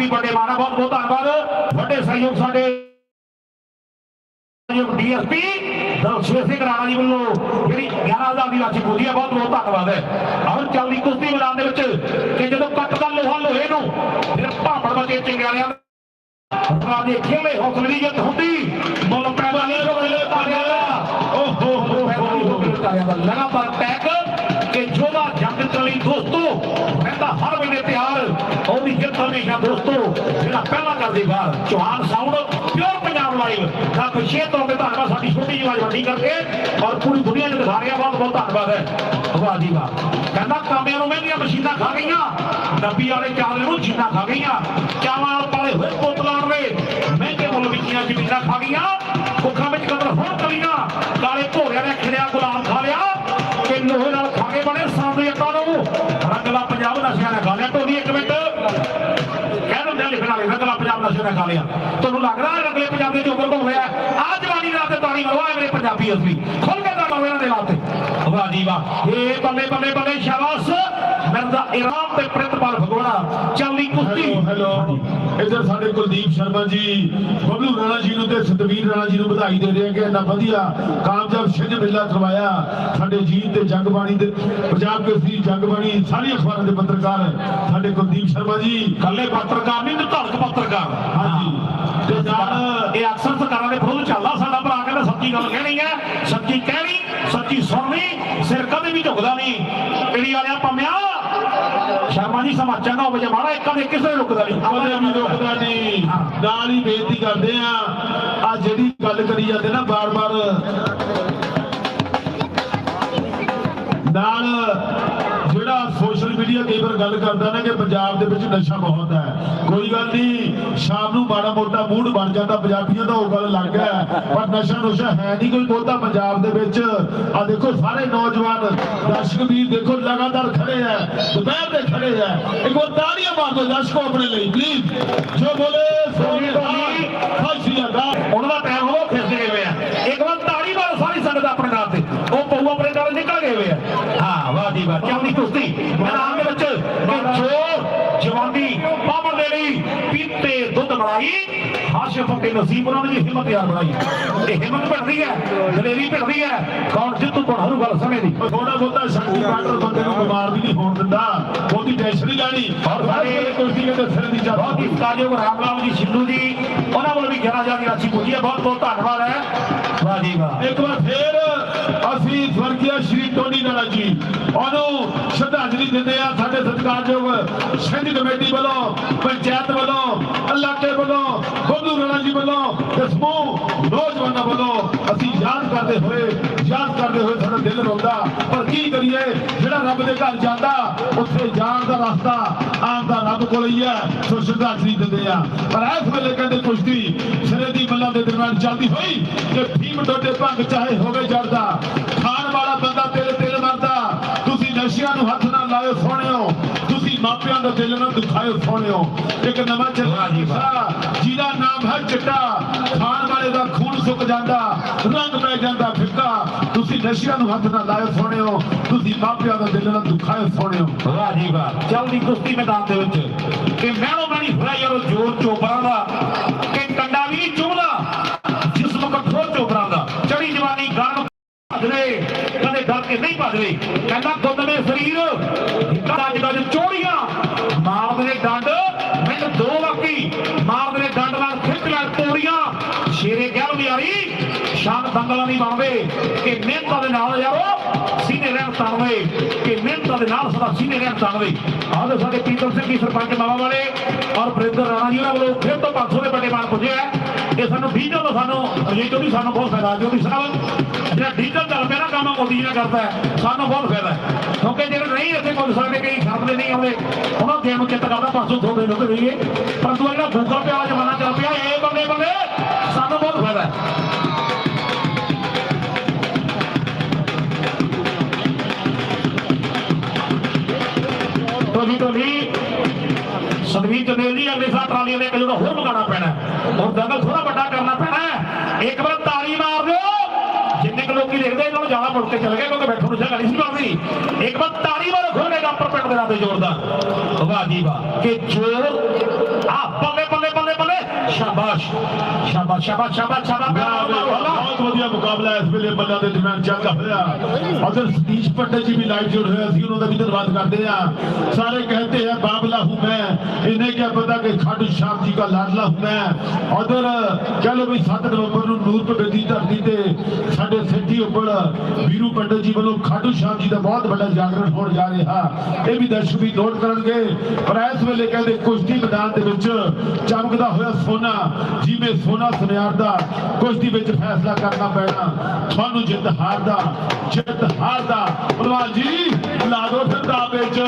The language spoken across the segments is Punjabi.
ਵੀ ਵੱਡੇ ਮਾਣਾ ਬਹੁਤ ਬਹੁਤ ਧੰਨਵਾਦ। ਵੱਡੇ ਸਹਿਯੋਗ ਸਾਡੇ ਡੀਐਸਪੀ ਦਲਸ਼ੇਰ ਸਿੰਘ ਰਾਣਾ ਜੀ ਵੱਲੋਂ ਜਿਹੜੀ 11000 ਦੀ ਰਾਸ਼ੀ ਪੂਰੀ ਹੈ, ਬਹੁਤ ਬਹੁਤ ਧੰਨਵਾਦ ਹੈ। ਹੁਣ ਚੱਲਦੀ ਕੁਸ਼ਤੀ ਮੈਦਾਨ ਦੇ ਵਿੱਚ ਕਿ ਜਦੋਂ ਕੱਟਦਾ ਲੋਹਾ ਲੋਹੇ ਨੂੰ ਫਿਰ ਭਾਪੜ ਬਚੇ ਚਿੰਗਾਰਿਆਂ ਰਾਜ ਦੇ ਖੇਲੇ ਹੌਸਲੇ ਦੀ ਜਿੱਤ ਹੁੰਦੀ। ਮੁੱਲ ਪੈਦਾ ਨਹੀਂ ਹੋਵੇ ਪਾਲਿਆ ਓਹ ਹੋ ਹੋ ਹੋ ਲਗਾਤਾਰ ਟੈਕ ਕਿ ਜੋਦਾ ਜੰਗ ਚਲੀ ਦੋਸਤੋ ਕਹਿੰਦਾ ਹਰ ਵੇਲੇ ਤਿਆਰ ਹਮੇਸ਼ਾ ਦੋਸਤੋ। ਜਿਹੜਾ ਪਹਿਲਾਂ ਕਰਦੇ ਬਾਹਰ Chauhan sound pure Punjab live ਦਾ ਵਿਸ਼ੇ ਤੋਂ ਧੰਨਵਾਦ ਸਾਡੀ ਛੋਟੀ ਜਿਹੀ ਆਵਾਜ਼ ਵੱਡੀ ਕਰਕੇ ਔਰ ਪੂਰੀ ਦੁਨੀਆ ਨੂੰ ਦਿਖਾ ਰਿਹਾ। ਬਹੁਤ ਬਹੁਤ ਧੰਨਵਾਦ ਹੈ। ਵਾਹ ਜੀ ਵਾਹ ਕਹਿੰਦਾ ਕਾਮਿਆਂ ਨੂੰ ਮਹਿੰਗੀਆਂ ਮਸ਼ੀਨਾਂ ਖਾ ਗਈਆਂ। ਨੱਬੀ ਵਾਲੇ ਚਾਵਲ ਨੂੰ ਜੀਨਾ ਖਾ ਗਈਆਂ। ਚਾਵਲ ਪਾਲੇ ਹੋਏ ਬੋਤਲਾਂ ਦੇ ਮਹਿੰਗੇ ਮੁੱਲ ਵਿਕੀਆਂ ਜ਼ਮੀਨਾਂ ਖਾ ਗਈਆਂ। ਕੁੱਖਾਂ ਵਿੱਚ ਕਦਰ ਹੁਣ ਤੁਹਾਨੂੰ ਲੱਗਦਾ ਹੈ ਰੰਗਲੇ ਪੰਜਾਬ ਦੇ ਤੋਂ ਹੋਇਆ ਆ ਜਵਾਨੀ ਰਾਤ ਤੇ ਤਾੜੀ ਮਰਵਾ ਮੇਰੇ ਪੰਜਾਬੀ ਅਸਲੀ। ਖੁੱਲ ਕੇ ਤਾਂ ਮਰਵਾ ਇਹਨਾਂ ਦੇ ਲਾਤੇ ਵਾਹ ਜੀ ਵਾਹ ਇਹ ਬੱਲੇ ਬੱਲੇ ਬੱਲੇ ਸ਼ਾਬਾਸ਼ ਮਿਰਜ਼ਾ ਇਰਾਮ ਤੇ ਪ੍ਰਿਤਪਾਲ ਫਗਵਾੜਾ ਚੱਲਦੀ ਕੁਸ਼ਤੀ। ਹੈਲੋ ਇੱਧਰ ਸਾਡੇ ਕੁਲਦੀਪ ਸ਼ਰਮਾ ਜੀ ਬੱਬਲੂ ਰਾਣਾ ਜੀ ਨੂੰ ਤੇ ਸਤਵੀਰ ਰਾਣਾ ਜੀ ਨੂੰ ਵਧਾਈ ਦੇ ਰਹੇ ਕਿ ਇੰਨਾ ਵਧੀਆ ਕਾਮਯਾਬ ਛਿੰਝ ਮੇਲਾ ਕਰਵਾਇਆ। ਸਾਡੇ ਜੀਤ ਤੇ ਜਗਬਾਣੀ ਦੇ ਪੰਜਾਬ ਕੇਸਰੀ ਜਗਬਾਣੀ ਸਾਰੀ ਅਖਬਾਰਾਂ ਦੇ ਪੱਤਰਕਾਰ ਸਾਡੇ ਕੁਲਦੀਪ ਸ਼ਰਮਾ ਜੀ। ਕੱਲੇ ਪੱਤਰਕਾਰ ਨਹੀਂ ਤੇ ਧੜਕ ਪੱਤਰਕਾਰ ਅਕਸਰ ਸਰਕਾਰਾਂ ਦੇ ਵਿਰੁੱਧ ਚੱਲਦਾ ਸਾਡਾ ਭਰਾ ਕਹਿੰਦਾ ਸੱਚੀ ਗੱਲ ਕਹਿਣੀ ਹੈ ਸੱਚੀ ਕਹਿਣੀ ਸੱਚੀ ਸੁਣਨੀ ਸਿਰ ਕਦੇ ਵੀ ਝੁਕਦਾ ਨਹੀਂ। ਕਿਹੜੀ ਵਾਲਿਆ ਪੰਮਿਆ ਸ਼ਰਮਾ ਜੀ ਸਮਾਂ ਚੰਗਾ ਹੋਵੇ ਜੇ ਮਾੜਾ ਇੱਕ ਕਦੇ ਕਿਸੇ ਨੂੰ ਰੁਕਦਾ ਨਹੀਂ। ਕਦੇ ਵੀ ਰੁਕਦਾ ਨਹੀਂ। ਨਾਲ ਹੀ ਬੇਨਤੀ ਕਰਦੇ ਆ ਆ ਜਿਹੜੀ ਗੱਲ ਕਰੀ ਜਾਂਦੇ ਨਾ ਬਾਰ-ਬਾਰ। ਨਾਲ ਮੀਡੀਆ ਕਈ ਵਾਰ ਗੱਲ ਕਰਦਾ ਨਾ ਕਿ ਪੰਜਾਬ ਦੇ ਵਿੱਚ ਨਸ਼ਾ ਬਹੁਤ ਹੈ। ਕੋਈ ਗੱਲ ਨਹੀਂ, ਸ਼ਾਮ ਨੂੰ ਮਾੜਾ ਮੋਟਾ ਮੂਡ ਬਣ ਜਾਂਦਾ, ਪੰਜਾਬੀਆਂ ਦਾ ਉਹ ਗੱਲ ਲੱਗ ਹੈ। ਪਰ ਨਸ਼ਾ ਨੁਸ਼ਾ ਹੈ ਨਹੀਂ ਕੋਈ ਬਹੁਤਾ ਪੰਜਾਬ ਦੇ ਵਿੱਚ। ਆ ਦੇਖੋ ਸਾਰੇ ਨੌਜਵਾਨ, ਦਰਸ਼ਕ ਵੀਰ ਦੇਖੋ ਲਗਾਤਾਰ ਖੜੇ ਹੈ, ਦੁਪਹਿਰ ਦੇ ਖੜੇ ਹੈ। ਇੱਕ ਵਾਰ ਤਾੜੀਆਂ ਮਾਰ ਦਿਓ ਦਰਸ਼ਕੋ ਆਪਣੇ ਲਈ ਪਲੀਜ਼ ਜੋ ਬੋਲੇ, ਸੋਨੀ ਖਾਸੀ ਅਦਾ ਉਹਨਾਂ ਦਾ ਟਾਈਮ ਹੋ ਫਿਰਦੇ ਗਏ ਹੋਏ ਆ। ਇੱਕ ਵਾਰ ਤਾੜੀ ਮਾਰੋ ਸਾਰੀ ਸੰਗਤ ਆਪਣੇ ਨਾਲ ਤੇ। ਉਹ ਪਊ ਆਪਣੇ ਨਾਲ ਨਿਕਲ ਗਏ ਹੋਏ ਆ। ਵਾਹ ਜੀ ਵਾਹ ਚੱਲਦੀ ਕੁਸ਼ਤੀ ਮੈਦਾਨ ਦੇ ਵਿੱਚ ਜੋ ਜਵਾਨੀ ਪਾਵਨ ਦੇ ਲਈ ਪੀਤੇ ਦੁੱਧ ਮਲਾਈ। ਹਾਸ਼ਮ ਤੇ ਨਸੀਬ ਉਹਨਾਂ ਨੇ ਹਿੰਮਤ ਯਾਰ ਬਣਾਈ। ਇਹ ਹਿੰਮਤ ਭੜਦੀ ਹੈ ਦਲੇਰੀ ਭੜਦੀ ਹੈ। ਕੌਣ ਜਿੱਤੂ ਕੌਣ ਹਾਰੂ ਗੱਲ ਸਮੇਂ ਦੀ। ਥੋੜਾ ਬਹੁਤਾ ਸ਼ਕਤੀ ਬਾਟਰ ਬੰਦੇ ਨੂੰ ਬਿਮਾਰ ਵੀ ਨਹੀਂ ਹੋਣ ਦਿੰਦਾ। ਬਹੁਤੀ ਟੈਨਸ਼ਨ ਨਹੀਂ ਲੈਣੀ ਔਰ ਸਾਡੇ ਕੁਸ਼ਤੀ ਦੇ ਸਿਰ ਦੀ ਚਾਹ ਬਹੁਤ ਹੀ ਤਾਜੋ ਰਾਮਲਾਲ ਜੀ ਸਿੰਧੂ ਜੀ ਉਹਨਾਂ ਵੱਲ ਵੀ 11000 ਦੀ ਰਾਸ਼ੀ ਪੁੱਜੀ ਹੈ। ਬਹੁਤ ਬਹੁਤ ਧੰਨਵਾਦ ਹੈ। ਵਾਹ ਜੀ ਵਾਹ। ਇੱਕ ਵਾਰ ਫੇਰ ਅਸੀਂ ਸਵਰਗੀਆ ਸ਼੍ਰੀ ਟੋਨੀ ਨਾਲਾ ਜੀ। ਉਹਨੂੰ ਸ਼ਰਧਾਂਜਲੀ ਦਿੰਦੇ ਆ ਸਾਡੇ ਸਤਿਕਾਰਯੋਗ ਸਿੰਘ ਕਮੇਟੀ ਵੱਲੋਂ, ਪੰਚਾਇਤ ਵੱਲੋਂ, ਇਲਾਕੇ ਵੱਲੋਂ ਬੱਬਲੂ ਰਾਣਾ ਜੀ ਵੱਲੋਂ ਤੇ ਸਮੂਹ ਨੌਜਵਾਨਾਂ ਵੱਲੋਂ ਅਸੀਂ ਯਾਦ ਕਰਦੇ ਹੋਏ, ਯਾਦ ਕਰਦੇ ਹੋਏ ਸਾਡਾ ਦਿਲ ਰੋਂਦਾ। ਪਰ ਕੀ ਕਰੀਏ, ਜਿਹੜਾ ਰੱਬ ਦੇ ਘਰ ਜਾਂਦਾ, ਉੱਥੇ ਜਾਣ ਦਾ ਰਸਤਾ ਆਉਣ ਰੱਬ ਕੋਲ ਹੀ ਹੈ, ਸੋ ਸ਼ਰਧਾਂਜਲੀ ਦਿੰਦੇ ਆ। ਪਰ ਇਸ ਵੇਲੇ ਕਹਿੰਦੇ ਕੁਸ਼ਤੀ ਸਿਰੇ ਦੀ ਮੱਲਾਂ ਦੇ ਦਰਮਿਆਨ ਚੱਲਦੀ ਹੋਈ ਕਿ ਭੀਮ ਟੋਟੇ ਭੰਗ ਚਾਹੇ ਹੋਵੇ ਜੜਦਾ ਦਾ ਦਿਲ ਨਾ ਦੁਖਾਇਓ ਸੋਹਣਿਓ। ਇੱਕ ਨਵਾਂ ਚੱਲਿਆ ਕਿੱਸਾ ਜਿਹਦਾ ਨਾਮ ਹੈ ਚਿੱਟਾ। ਖਾਣ ਵਾਲੇ ਦਾ ਖੂਨ ਸੁੱਕ ਜਾਂਦਾ ਰੰਗ ਪੈ ਜਾਂਦਾ ਫਿੱਕਾ। ਤੁਸੀਂ ਨਸ਼ਿਆਂ ਨੂੰ ਹੱਥ ਨਾ ਲਾਇਓ ਸੋਹਣਿਓ। ਤੁਸੀਂ ਮਾਪਿਆਂ ਦਾ ਦਿਲ ਨਾ ਦੁਖਾਇਓ ਸੋਹਣਿਓ। ਵਾਹ ਜੀ ਵਾਹ। ਚੱਲਦੀ ਕੁਸ਼ਤੀ ਮੈਦਾਨ ਦੇ ਵਿੱਚ। ਕਿ ਮੈਣੋ ਮੈਣੀ ਹੋਇਆ ਯਾਰ ਜੋਰ ਚੋਬਰਾਂ ਦਾ। ਕਿ ਕੰਡਾ ਵੀ ਚੁਭਦਾ ਜਿਸਮ ਕਠੋਰ ਚੋਬਰਾਂ ਦਾ। ਚੜੀ ਜਵਾਨੀ ਗਰਮ ਭਜਦੇ ਕਦੇ ਡਰ ਕੇ ਨਹੀਂ ਭਜਦੇ ਕਹਿੰਦਾ ਗੁੱਦਲੇ ਸਰੀਰ। ਅੱਜ ਕੱਲ ਚੋੜੀਆਂ ਮਾਰਦੇ ਨੇ ਡੰਡ ਮਿੰਟ ਦੋ ਬਾਕੀ। ਮਾਰਦੇ ਨੇ ਡੰਡ ਨਾਲ ਖਿੱਚ ਲੈ ਤੋੜੀਆਂ ਸ਼ੇਰੇ ਗਿਆਰਵੀਂ ਵਾਲੀ ਸ਼ਾਨ ਦੰਗਲਾਂ ਦੀ ਬਣਦੇ ਕਿ ਮਿਹਨਤਾਂ ਦੇ ਨਾਲ ਯਾਰੋ, ਸੀਨੇ ਰਹਿਣ ਤਾਣਵੇ, ਕਿ ਮਿਹਨਤਾਂ ਦੇ ਨਾਲ ਸਦਾ ਸੀਨੇ ਰਹਿਣ ਤਾਣਵੇ। ਆਹ ਸਾਡੇ ਪੀਤਲ ਸਿੰਘ ਜੀ, ਸਰਪੰਚ ਮਾਵਾ ਵਾਲੇ ਔਰ ਬ੍ਰਿੰਦਰ ਰਾਣਾ ਜੀ ਉਹਨਾਂ ਵੱਲੋਂ ਫਿਰ ਤੋਂ 500 ਦੇ ਵੱਡੇ ਮਾਨ ਪੁੱਜੇ ਆ। ਇਹ ਸਾਨੂੰ ਡੀਜ਼ਲ ਦਾ ਸਾਨੂੰ ਰਜੀਤ ਵੀ ਸਾਨੂੰ ਬਹੁਤ ਫਾਇਦਾ ਜੋਦੀ ਸਾਹਿਬ ਜਿਹੜਾ ਡੀਜ਼ਲ ਚੱਲ ਪਿਆ ਨਾ ਕੰਮ ਮੋਦੀ ਨੇ ਕਰਦਾ ਸਾਨੂੰ ਬਹੁਤ ਫਾਇਦਾ ਹੈ। ਕਿਉਂਕਿ ਜਿਹੜੇ ਨਹੀਂ ਇੱਥੇ ਪੁੱਜ ਸਕਦੇ ਕਈ ਸ਼ਰਮ ਨਹੀਂ ਆਉਂਦੇ। ਉਹਨਾਂ ਦੇਣ ਨੂੰ ਚਿੱਤ ਕਰਦਾ 500 ਥੋੜੇ ਨੂੰ ਤੇ ਪਰੰਤੂ ਜਿਹੜਾ ਗੂਗਲ ਪੇ ਵਾਲਾ ਜ਼ਮਾਨਾ ਚੱਲ ਪਿਆ, ਇਹ ਬੰਦੇ ਬੰਦੇ, ਸਾਨੂੰ ਬਹੁਤ ਫਾਇਦਾ ਹੈ। ਟੋਲੀ ਟੋਲੀ। ਸੰਦੀਪ ਚੰਦੇਲ ਜੀ, ਅਗਲੇ ਸਾਲ ਟਰਾਲੀਆਂ ਦੇ ਕਿਲੋ ਦਾ ਹੋਰ ਮਗਾਣਾ ਪੈਣਾ ਹੁਣ ਦੰਗਲ ਥੋੜਾ ਵੱਡਾ ਕਰਨਾ ਪੈਣਾ ਇੱਕ ਵਾਰ ज्यादा बढ़ते चले गए क्योंकि बैठो जगह इसमें अभी एक बार ताली मारो घर में पर पेट बनाते जोरदार वाह जी वाह के जो आप बल्ले बल्ले बल्ले बल्ले शाबाश शाबाश शाबाश शाबाश शाबाश ਮੁਕਾਬਲਾ ਇਸ ਵੇਲੇ ਬੱਲਾ ਦੇ ਦਰਮਿਆਨ ਚੱਲ ਰਿਹਾ। ਅਦਰ ਸਤੀਸ਼ ਪੰਡਤ ਜੀ ਵੀ ਲਾਈਵ ਜੁੜ ਹੋਇਆ ਸੀ, ਉਹਨਾਂ ਦਾ ਵੀ ਧੰਨਵਾਦ ਕਰਦੇ ਆ ਸਾਰੇ ਕਹਤੇ ਹੈ ਬਾਬਲਾ ਹੂੰ ਮੈਂ। ਇਹਨੇ ਕਿਆ ਪਤਾ ਕਿ ਖਾਟੂ ਸ਼ਾਹ ਜੀ ਦਾ ਲਾਡਲਾ ਹੂੰ ਮੈਂ। ਉਧਰ ਕਹ ਵੀ 7 ਨਵੰਬਰ ਨੂੰ ਨੂਰਪੁਰ ਦੀ ਧਰਤੀ ਤੇ ਸਾਡੇ ਸਿੱਧੀ ਉੱਪਰ ਵੀਰੂ ਪੰਡਤ ਜੀ ਵੱਲੋਂ ਖਾਟੂ ਸ਼ਾਹ ਜੀ ਦਾ ਬਹੁਤ ਵੱਡਾ ਜਾਗਰਣ ਹੋਣ ਜਾ ਰਿਹਾ। ਇਹ ਵੀ ਦਰਸ਼ਕ ਵੀ ਨੋਟ ਕਰਨਗੇ। ਪਰ ਇਸ ਵੇਲੇ ਕਹਿੰਦੇ ਕੁਸ਼ਤੀ ਮੈਦਾਨ ਦੇ ਵਿੱਚ ਚਮਕਦਾ ਹੋਇਆ ਸੋਨਾ, ਜਿਵੇਂ ਸੋਨਾ ਸੁਨਿਆਰ ਦਾ ਕੁਸ਼ਤੀ ਵਿੱਚ ਫੈਸਲਾ ਕਰਨਾ ਪੈਣਾ। ਤੁਹਾਨੂੰ ਜਿੱਤ ਹਾਰ ਦਾ ਜਿੱਤ ਹਾਰ ਦਾ ਭਲਵਾਨ ਜੀ ਲਾਦੋ ਠੰਡਾ ਵਿੱਚ।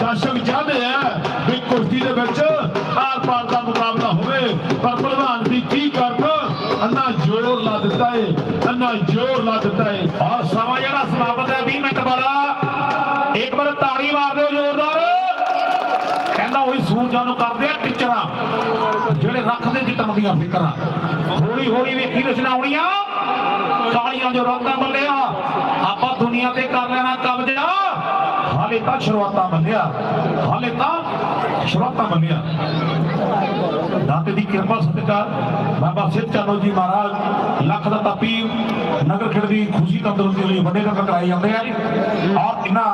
ਦਰਸ਼ਕ ਚਾਹਦੇ ਆ ਵੀ ਕੁਸ਼ਤੀ ਦੇ ਵਿੱਚ ਆਰ ਪਾਰ ਦਾ ਮੁਕਾਬਲਾ ਹੋਵੇ। ਪਰ ਭਲਵਾਨ ਦੀ ਕੀ ਕਰਨ? ਅੰਨਾ ਜ਼ੋਰ ਲਾ ਦਿੱਤਾ ਏ, ਅੰਨਾ ਜ਼ੋਰ ਲਾ ਦਿੱਤਾ ਏ। ਔਰ ਸਮਾਂ ਜਿਹੜਾ ਸਮਾਪਤ ਹੈ 20 ਮਿੰਟ ਵਾਲਾ। ਇੱਕ ਵਾਰ ਤਾੜੀ ਮਾਰ ਦਿਓ ਜ਼ੋਰਦਾਰ। ਕਹਿੰਦਾ ਉਹੀ ਸੂਰਜਾਂ ਨੂੰ ਕਰਦੇ ਆ ਟਿਚਰਾਂ, ਜਿਹੜੇ ਰੱਖਦੇ ਜਿੱਤਣ ਦੀਆਂ ਫਿਕਰਾਂ। ਹੌਲੀ ਹੌਲੀ ਵੇਖੀ ਰਚਨਾ ਆਉਣੀਆਂ ਕਾਲੀਆਂ ਜੋ ਰਾਤਾਂ ਬੱਲਿਆ ਆਪਾਂ ਦੁਨੀਆ ਤੇ ਕਰ ਲੈਣਾ ਕਬਜ਼ਾ। ਹਾਲੇ ਤਾਂ ਸ਼ੁਰੂਆਤਾਂ ਬੰਦਿਆ ਹਾਲੇ ਤਾਂ ਸ਼ੁਰੂਆਤਾਂ ਬੰਦਿਆ ਦਾਤੇ ਦੀ ਕਿਰਪਾ ਸਦਕਾ ਬਾਬਾ ਸਿੱਧ ਚਾਨੋ ਜੀ ਮਹਾਰਾਜ ਲੱਖ ਦਾ ਤਾਪੀ ਨਗਰ ਖੇਡ ਦੀ ਖੁਸ਼ੀ ਤੰਦਰੁਸਤੀ ਲਈ ਵੱਡੇ ਨਗਰ ਕਰਾਏ ਜਾਂਦੇ ਆ ਔਰ ਇਹਨਾਂ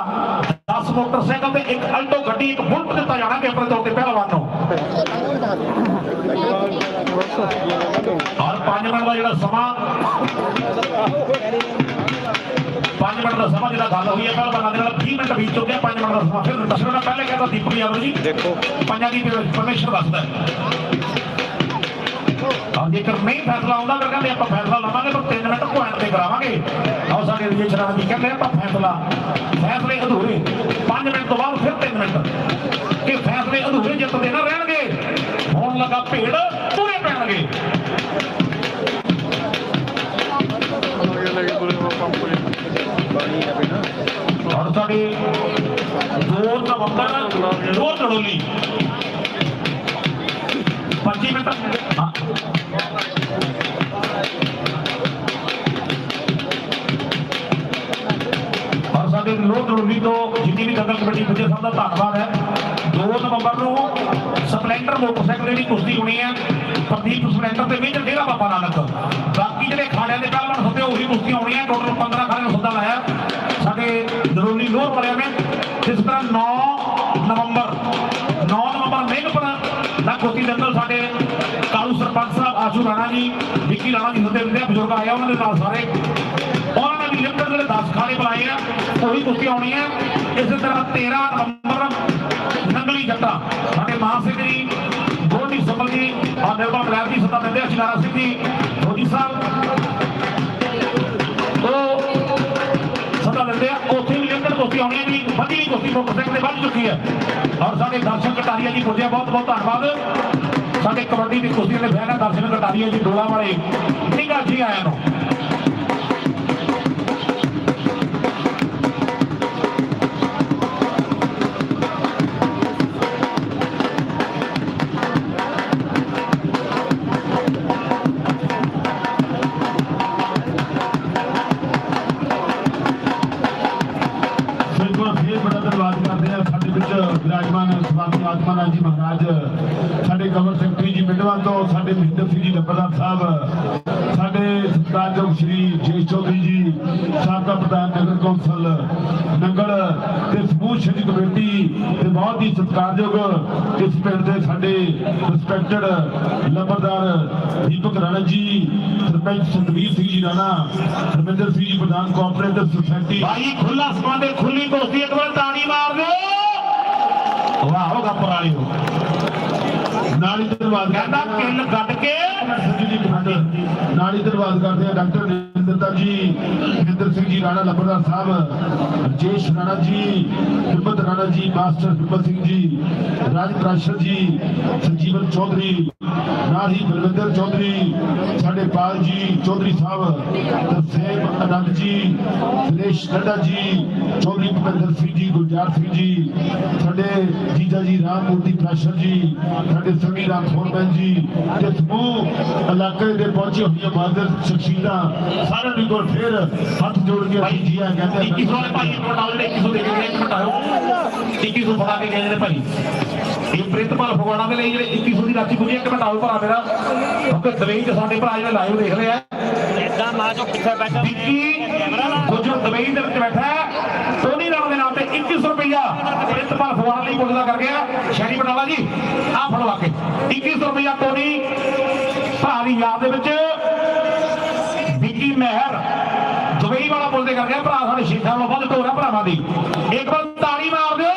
10 ਮੋਟਰਸਾਈਕਲ ਤੇ ਇੱਕ ਅਲਟੋ ਗੱਡੀ, ਇੱਕ ਬੁਲਟ ਦਿੱਤਾ ਜਾਣਾ ਕਿ ਤੌਰ ਤੇ ਪਹਿਲਵਾਨ ਨੂੰ। ਔਰ 5 ਮਿੰਟ ਦਾ ਜਿਹੜਾ ਸਮਾਂ। 5 ਮਿੰਟ ਦਾ ਸਮਾਂ ਜਿਹੜਾ ਗੱਲ ਹੋਈ ਹੈ ਪਹਿਲਵਾਨਾਂ ਦੇ ਨਾਲ 20 ਮਿੰਟ ਬੀਤ ਚੁੱਕੇ ਆ 5 ਮਿੰਟ ਦਾ ਸਮਾਂ ਫਿਰ ਦੱਸਣਾ ਮੈਂ ਪਹਿਲੇ ਕਹਿੰਦਾ ਦੀਪਕ ਯਾਦਵ ਜੀ। ਦੇਖੋ। ਪੰਜਾਂ ਦੀ ਪਰਮੇਸ਼ਰ ਦੱਸਦਾ ਔਰ ਜੇਕਰ ਨਹੀਂ ਫੈਸਲਾ ਆਉਂਦਾ ਫਿਰ ਕਹਿੰਦੇ ਆਪਾਂ ਫੈਸਲਾ ਲਵਾਂਗੇ ਪਰ 3 ਮਿੰਟ ਪੁਆਇੰਟ ਤੇ ਕਰਾਵਾਂਗੇ। ਆਓ ਸਾਡੇ ਰਜੇ ਸ਼ਰਾਬ ਜੀ ਕਹਿੰਦੇ ਆਪਾਂ ਫੈਸਲਾ ਫੈਸਲੇ ਅਧੂਰੇ। 5 ਮਿੰਟ ਤੋਂ ਬਾਅਦ ਫਿਰ 3 ਮਿੰਟ। ਕਿ ਫੈਸਲੇ ਅਧੂਰੇ ਜਿੱਤਦੇ ਨਾ ਰਹਿਣਗੇ। ਹੁਣ ਲੱਗਾ ਭੇੜ। ਪੂਰੇ ਪੈਣਗੇ ਔਰ ਸਾਡੇ ਦੋ ਨਵੰਬਰ ਦੋ ਤੜੋਲੀ 25 ਮਿੰਟ ਔਰ ਸਾਡੇ ਲੋਕ ਰੋਲੀ ਤੋਂ ਜਿੰਨੀ ਵੀ ਦੰਗਲ ਕਮੇਟੀ ਪੁੱਜੇ ਸਭ ਦਾ ਧੰਨਵਾਦ ਹੈ। 2 ਨਵੰਬਰ ਨੂੰ ਸਪਲੈਂਡਰ ਮੋਟਰਸਾਈਕਲ ਦੀ ਕੁਸ਼ਤੀ ਹੋਣੀ ਹੈ ਪ੍ਰਦੀਪ ਸਪਲੈਂਡਰ ਤੇ ਮੇਜਰ ਡੇਰਾ ਬਾਬਾ ਨਾਨਕ। ਬਾਕੀ ਜਿਹੜੇ ਖਾੜਿਆਂ ਦੇ ਪਹਿਲਵਾਨ ਹੁੰਦੇ ਉਹੀ ਕੁਸ਼ਤੀ ਹੋਣੀ ਹੈ ਟੋਟਲ 15 ਖਾੜਿਆਂ ਨੂੰ ਸੱਦਾ ਲਾਇਆ। ਸਾਡੇ ਦਰੋਲੀ ਲੋਰ ਵਾਲਿਆਂ ਨੇ ਜਿਸ ਤਰ੍ਹਾਂ 9 ਨਵੰਬਰ 9 ਨਵੰਬਰ ਮੇਘਪੁਰ ਦਾ ਕੁਸ਼ਤੀ ਦੰਗਲ ਸਾਡੇ ਕਾਲੂ ਸਰਪੰਚ ਸਾਹਿਬ ਆਸ਼ੂ ਰਾਣਾ ਜੀ ਵਿੱਕੀ ਰਾਣਾ ਜੀ ਹੁੰਦੇ ਹੁੰਦੇ ਆ, ਬਜ਼ੁਰਗ ਆਏ ਆ, ਉਹਨਾਂ ਦੇ ਨਾਲ ਸਾਰੇ। ਉਹਨਾਂ ਨੇ ਵੀ ਲਿਮਟਡ ਜਿਹੜੇ 10 ਖਾਣੇ ਬੁਲਾਏ ਆ ਉਹੀ ਕੁਸ਼ਤੀ ਆਉਣੀ ਹੈ ਇਸੇ ਤਰ੍ਹਾਂ 13 ਨਵੰਬਰ ਨੰਗਲੀ ਜੱਟਾ ਜੀ ਔਰ ਨਿਰਮਲ ਬਲੈਰ ਸਤਾ ਦਿੰਦੇ ਆ ਸਿੰਘ ਜੀ ਮੋਦੀ ਸਾਹਿਬ। ਉਹ ਸਦਾ ਦਿੰਦੇ ਆ ਉੱਥੇ ਵੀ ਲਿਮਟਡ ਕੁਸ਼ਤੀ ਆਉਣੀ ਹੈ ਜੀ, ਵਧੀ ਵੀ ਕੁਸ਼ਤੀ ਮੋਟਰਸਾਈਕਲ ਤੇ ਵੱਧ ਚੁੱਕੀ ਹੈ ਔਰ ਸਾਡੇ ਦਰਸ਼ਨ ਕਟਾਰੀਆ ਜੀ ਪੁੱਜਿਆ ਬਹੁਤ ਬਹੁਤ ਧੰਨਵਾਦ। ਸਾਡੇ ਕਬੱਡੀ ਦੀ ਕੁਸ਼ਤੀ ਦੇ ਫੈਨ ਹੈ ਦਰਸ਼ਨ ਕਟਾਰੀਆ ਜੀ, ਡੋਲਾ ਵਾਲੇ ਨਿੱਘਾ ਜੀ ਆਇਆਂ ਨੂੰ। ਸਾਬਕਾ ਪ੍ਰਧਾਨ ਨਗਰ ਕੌਂਸਲ ਨੰਗਲ ਤੇ ਸਮੂਹ ਸ਼੍ਰੀ ਕਮੇਟੀ ਤੇ ਬਹੁਤ ਹੀ ਸਤਿਕਾਰਯੋਗ ਇਸ ਪਿੰਡ ਦੇ ਸਾਡੇ ਰਿਸਪੈਕਟਡ ਲੰਬਰਦਾਰ ਦੀਪਕ ਰਾਣਾ ਜੀ, ਸਰਪੰਚ ਸਤਵੀਰ ਸਿੰਘ ਜੀ ਰਾਣਾ ਹਰਮਿੰਦਰ ਸਿੰਘ ਜੀ, ਪ੍ਰਧਾਨ ਕੋਆਪਰੇਟਿਵ ਸੁਸਾਇਟੀ ਭਾਈ ਖੁੱਲਾ ਸਮਾਂ ਦੇ ਖੁੱਲੀ ਕੁਸ਼ਤੀ ਇੱਕ ਵਾਰ ਤਾੜੀ ਮਾਰ ਦਿਓ ਵਾਹ, ਹੋ ਗੱਪਰ ਹੋ ਨਾਲੀ ਧੰਨਵਾਦ ਕਹਿੰਦਾ ਕਿੱਲ ਗੱਡ ਕੇ। ਜੀ ਨਾਲੀ ਧੰਨਵਾਦ ਕਰਦੇ ਆ ਡਾਕਟਰ ਨਿੰਦਰਤਾ ਜੀ ਨਿੰਦਰ ਸਿੰਘ ਜੀ ਰਾਣਾ ਲੰਬਰਦਾਰ ਸਾਹਿਬ ਰਜੇਸ਼ ਰਾਣਾ ਜੀ ਹਿੰਮਤ ਰਾਣਾ ਜੀ ਮਾਸਟਰ ਹਿੰਮਤ ਸਿੰਘ ਜੀ ਰਾਜ ਪ੍ਰਾਸ਼ਰ ਜੀ ਸੰਜੀਵਨ ਚੌਧਰੀ ਨਾਲ ਹੀ ਬਲਵਿੰਦਰ ਚੌਧਰੀ ਸਾਡੇ ਪਾਲ ਜੀ ਚੌਧਰੀ ਸਾਹਿਬ ਤਰਸੇਮ ਆਨੰਦ ਜੀ ਦਿਨੇਸ਼ ਨੱਡਾ ਜੀ ਚੌਧਰੀ ਭੁਪਿੰਦਰ ਸਿੰਘ ਜੀ ਗੁਲਜ਼ਾਰ ਸਿੰਘ ਜੀ ਸਾਡੇ ਜੀਜਾ ਜੀ ਰਾਮ ਮੂਰਤੀ ਪ੍ਰਾਸ਼ਰ ਜੀ ਸਾਡੇ ਸੰਗੀ ਟੋਨੀ ਰਾਠੌਰ ਜੀ? ਤੇ ਸਮੂਹ ਇਲਾਕੇ ਦੇ ਪਹੁੰਚੇ ਹੋਈਆਂ ਬਾਦਰ ਸ਼ਖਸੀਅਤਾਂ। ਸਾਰਿਆਂ ਨੂੰ ਕੋਲ ਫਿਰ ਹੱਥ ਜੋੜ ਕੇ ਅਸੀਂ ਜੀ ਆ। ਕਹਿੰਦੇ 2100 ਵਾਲੇ ਭਾਈ ਇੱਕ ਮਿੰਟ ਆਓ ਜਿਹੜੇ 2100 ਦੇ ਕੇ ਗਏ ਇੱਕ ਮਿੰਟ ਆਓ 2100 ਫੜਾ ਕੇ ਗਏ ਜਿਹੜੇ ਭਾਈ ਇਹ ਪ੍ਰਿੰਤਪਾਲ ਫਗਵਾੜਾ ਦੇ ਲਈ ਜਿਹੜੇ 2100 ਦੀ ਰਾਸ਼ੀ ਪੁੱਜੀ ਇੱਕ ਮਿੰਟ ਆਓ ਭਰਾ ਮੇਰਾ। ਕਿਉਂਕਿ ਦਵੇਈ ਚ ਸਾਡੇ ਭਰਾ ਜਿਹੜੇ ਲਾਈਵ ਦੇਖ ਰਹੇ ਆ। ਏਦਾਂ ਨਾ ਜੋ ਕਿੱਥੇ ਬੈਠਾ। ਵਿੱਕੀ ਗੁਜਰ ਦਵੇਈ ਦੇ ਵਿੱਚ ਬੈਠਾ ਟੋਨੀ ਰਾਮ ਦੇ ਨਾਮ ਤੇ 2100 ਰੁਪਇਆ ਪ੍ਰਿੰਤਪਾਲ ਲਈ ਪੁੱਜਦਾ ਕਰ ਗਿਆ। ਸ਼ਹਿਰੀ ਬਟਾਲਾ ਜੀ ਆਹ ਫੜੋ ਆ ਕੇ। 2100 ਰੁਪਇਆ ਟੋਨੀ ਭਰਾ ਦੀ ਯਾਦ ਦੇ ਵਿੱਚ ਵਿੱਕੀ ਮਹਿਰ ਦੁਬਈ ਵਾਲਾ ਬੋਲਦੇ ਕਰ ਗਿਆ। ਭਰਾ ਸਾਡੇ ਸ਼ੇਖਾਂ ਨੂੰ ਵੱਧ ਢੋਰਾ ਭਰਾਵਾਂ ਦੀ। ਇੱਕ ਵਾਰ ਤਾੜੀ ਮਾਰ ਦਿਓ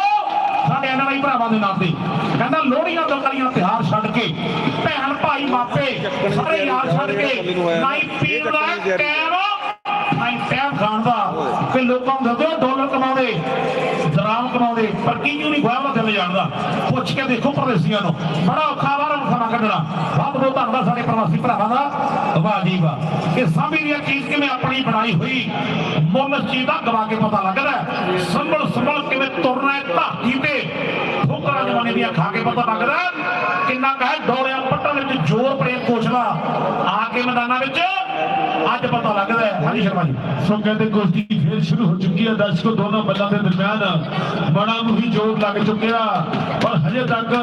ਸਾਡੇ ਐਨਆਰਆਈ ਭਰਾਵਾਂ ਦੇ ਨਾਮ ਤੇ ਕਹਿੰਦਾ ਲੋਹੜੀਆਂ ਦਲਕਲੀਆਂ ਤਿਹਾਰ ਛੱਡ ਕੇ ਭੈਣ ਭਾਈ ਮਾਪੇ ਸਾਰੇ ਯਾਰ ਛੱਡ ਕੇ ਨਾਈ ਪੀਣ ਦਾ ਟਾਈਮ ਨਾਈ ਟਾਈਮ ਖਾਣ ਦਾ। ਕਿ ਲੋਕਾਂ ਨੂੰ ਦੱਸੋ ਡਾਲਰ ਕਮਾਉਂਦੇ। ਦਰਾਮ ਕਮਾਉਂਦੇ ਪਰ ਕਿਉਂ ਨਹੀਂ ਗਵਾਹ ਦਿਲ ਜਾਣਦਾ? ਪੁੱਛ ਕੇ ਦੇਖੋ ਪ੍ਰਦੇਸੀਆਂ ਨੂੰ। ਬੜਾ ਔਖਾ ਵਾਰ ਖਾਣਾ ਕੱਢਣਾ। ਬਹੁਤ ਬਹੁਤ ਧੰਨਵਾਦ ਸਾਡੇ ਪ੍ਰਵਾਸੀ ਭਰਾਵਾਂ ਦਾ। ਵਾਹ ਜੀ ਵਾਹ ਸਾਂਭੀ ਦੀ ਚੀਜ਼ ਕਿਵੇਂ ਆਪਣੀ ਬਣਾਈ ਹੋਈ। ਮੁੱਲ ਚੀਜ਼ ਦਾ ਗਵਾ ਕੇ ਪਤਾ ਲੱਗਦਾ ਸੰਭਲ ਸੰਭਲ ਕਿਵੇਂ ਤੁਰਨਾ ਹੈ ਧਰਤੀ ਤੇ। ਠੋਕਰਾਂ ਜਮਾਨੇ ਦੀਆਂ ਖਾ ਕੇ ਪਤਾ ਲੱਗਦਾ ਕਿੰਨਾ ਕਹੇ ਡੋਲਿਆਂ ਜ਼ੋਰ ਪ੍ਰੇਮ ਕੋਸ਼ਦਾ ਆ ਕੇ ਮੈਦਾਨਾਂ ਵਿੱਚ ਅੱਜ ਪਤਾ ਲੱਗਦਾ ਹੈ। ਹਾਂਜੀ ਸ਼ਰਮਾ ਜੀ। ਸੋ ਕਹਿੰਦੇ ਕੁਸ਼ਤੀ ਫੇਰ ਸ਼ੁਰੂ ਹੋ ਚੁੱਕੀ ਹੈ। ਦਰਸ਼ਕੋ, ਦੋਨੋਂ ਬੱਲਾਂ ਦੇ ਦਰਮਿਆਨ ਬੜਾ ਮੁਹੀ ਜੋਰ ਲੱਗ ਚੁੱਕਿਆ। ਪਰ ਹਜੇ ਤੱਕ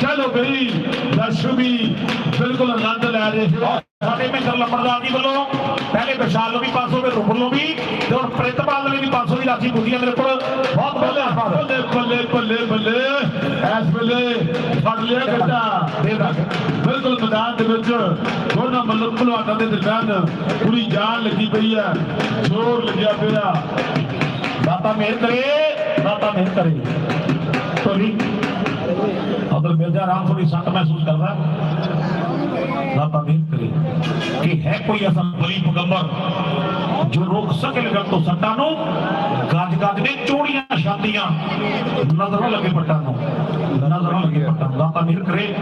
ਚਲੋ ਬਈ ਦਰਸ਼ਕ ਵੀ ਬਿਲਕੁਲ ਆਨੰਦ ਲੈ ਰਹੇ ਹੋ ਸਾਡੇ ਮਹਿੰਦਰ ਲੰਬੜਦਾਰ ਜੀ ਵੱਲੋਂ ਪਹਿਲੇ ਵਿਸ਼ਾਲ ਨੂੰ ਵੀ 500 ਦੇ ਰੂਪ ਨੂੰ ਵੀ ਤੇ ਹੁਣ ਪ੍ਰਿਤਪਾਲ ਨੇ ਵੀ 500 ਦੀ ਰਾਸ਼ੀ ਪੁੱਜੀ ਹੈ ਮੇਰੇ ਕੋਲ। ਬਹੁਤ ਬਹੁਤ ਧੰਨਵਾਦ। ਬੱਲੇ ਬੱਲੇ ਬੱਲੇ ਬੱਲੇ। ਐਸ ਵੇਲੇ ਫੜ ਲਿਆ ਗੱਡਾ ਦੇ ਬਿਲਕੁਲ ਮੈਦਾਨ ਦੇ ਵਿੱਚ ਦੋਨਾਂ ਮੱਲ ਭਲਵਾਨਾਂ ਦੇ ਦਰਮਿਆਨ ਪੂਰੀ ਜਾਨ ਲੱਗੀ ਪਈ ਹੈ। ਜ਼ੋਰ ਲੱਗਿਆ ਪਿਆ। ਦਾਤਾ ਮਿਹਰ ਕਰੇ ਦਾਤਾ ਮਿਹਰ ਕਰੇ। ਤੋਰੀ ਅਦਰ ਮਿਰਜ਼ਾ ਰਾਮ ਥੋੜੀ ਸੱਟ ਮਹਿਸੂਸ ਕਰਦਾ। ਦਾਤਾ ਮਿਹਰ ਕਰੇ। ਕਿ ਹੈ ਕੋਈ ਐਸਾ ਬਲੀ ਪਗੰਬਰ ਜੋ ਰੋਕ ਸਕੇ ਲਗਨ ਤੋਂ ਸੱਟਾਂ ਨੂੰ ਗੱਜ ਗੱਜ ਨੇ ਚੋੜੀਆਂ ਛਾਤੀਆਂ, ਨਜ਼ਰ ਲੱਗੇ ਪੱਟਾਂ ਨੂੰ, ਨਜ਼ਰ ਲੱਗੇ ਪੱਟਾਂ ਨੂੰ। ਦਾਤਾ ਮਿਹਰ ਕਰੇ